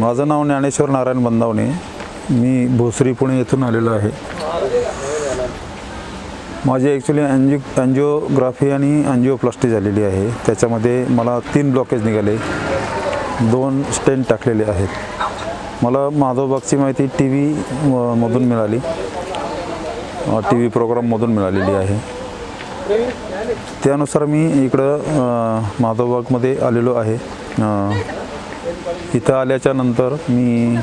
माझं नाव ज्ञानेश्वर नारायण बंदावणे. मी भोसरी पुणे येथून आलेलो आहे. माझी ॲक्च्युली अँजिओ अँजिओग्राफी आणि अँजिओप्लास्टी झालेली आहे. त्याच्यामध्ये मला तीन ब्लॉकेज निघाले. दोन स्टेंट टाकलेले आहेत. मला माधवबागची माहिती टी व्ही मधून मिळाली. टी व्ही प्रोग्राममधून मिळालेली आहे. त्यानुसार मी इकडं माधवबागमध्ये आलेलो आहे. इथं आल्याच्यानंतर मी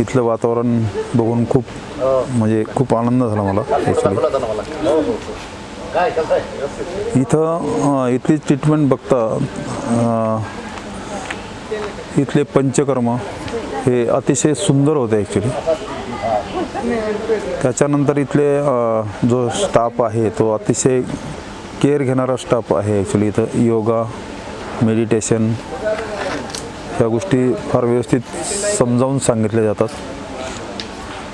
इथलं वातावरण बघून खूप म्हणजे खूप आनंद झाला मला ॲक्च्युली इथं इथली ट्रीटमेंट बघता इथले पंचकर्म हे अतिशय सुंदर होते ॲक्च्युली त्याच्यानंतर इथले जो स्टाफ आहे तो अतिशय केअर घेणारा स्टाफ आहे ॲक्च्युली इथं योगा मेडिटेशन ह्या गोष्टी फार व्यवस्थित समजावून सांगितल्या जातात.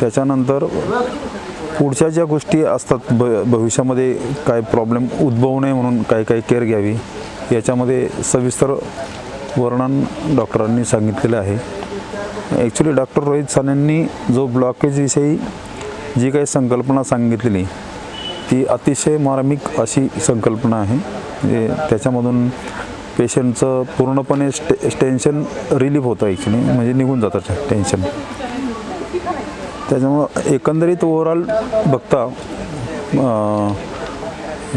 त्याच्यानंतर पुढच्या ज्या गोष्टी असतात भ भविष्यामध्ये काय प्रॉब्लेम उद्भवू नये म्हणून काय काय केअर घ्यावी याच्यामध्ये सविस्तर वर्णन डॉक्टरांनी सांगितलेलं आहे. ॲक्च्युली डॉक्टर रोहित सानेंनी जो ब्लॉकेजविषयी जी काही संकल्पना सांगितलेली ती अतिशय मार्मिक अशी संकल्पना आहे. म्हणजे त्याच्यामधून पेशंटचं पूर्णपणे स्टे टेन्शन रिलीफ होतं ॲक्च्युली म्हणजे निघून जातं टेन्शन त्याच्यामुळं एकंदरीत ओव्हरऑल बघता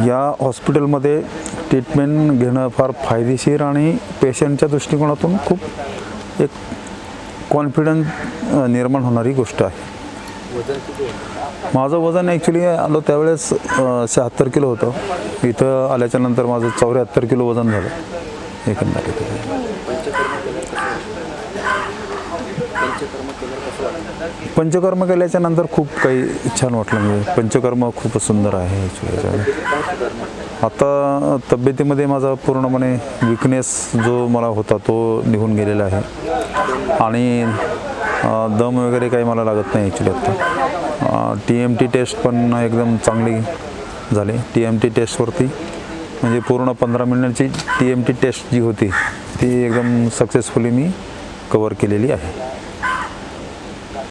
या हॉस्पिटलमध्ये ट्रीटमेंट घेणं फार फायदेशीर आणि पेशंटच्या दृष्टिकोनातून खूप एक कॉन्फिडन्स निर्माण होणारी गोष्ट आहे. माझं वजन ॲक्च्युली आलो त्यावेळेस शहात्तर किलो होतं. इथं आल्याच्यानंतर माझं चौऱ्याहत्तर किलो वजन झालं. एकंदरीत. पंचकर्म केल्याच्यानंतर खूप काही छान वाटलं. म्हणजे पंचकर्म खूपच सुंदर आहे आता तब्येतीमध्ये माझा पूर्णपणे विकनेस जो मला होता तो निघून गेलेला आहे. आणि दम वगैरे काही मला लागत नाही ॲक्च्युली आत्ता टी एम टी टेस्ट पण एकदम चांगली झाली. टी एम टी टेस्टवरती म्हणजे पूर्ण पंधरा मिनिटाची टी एम टी टेस्ट जी होती ती एकदम सक्सेसफुली मी कवर केलेली आहे.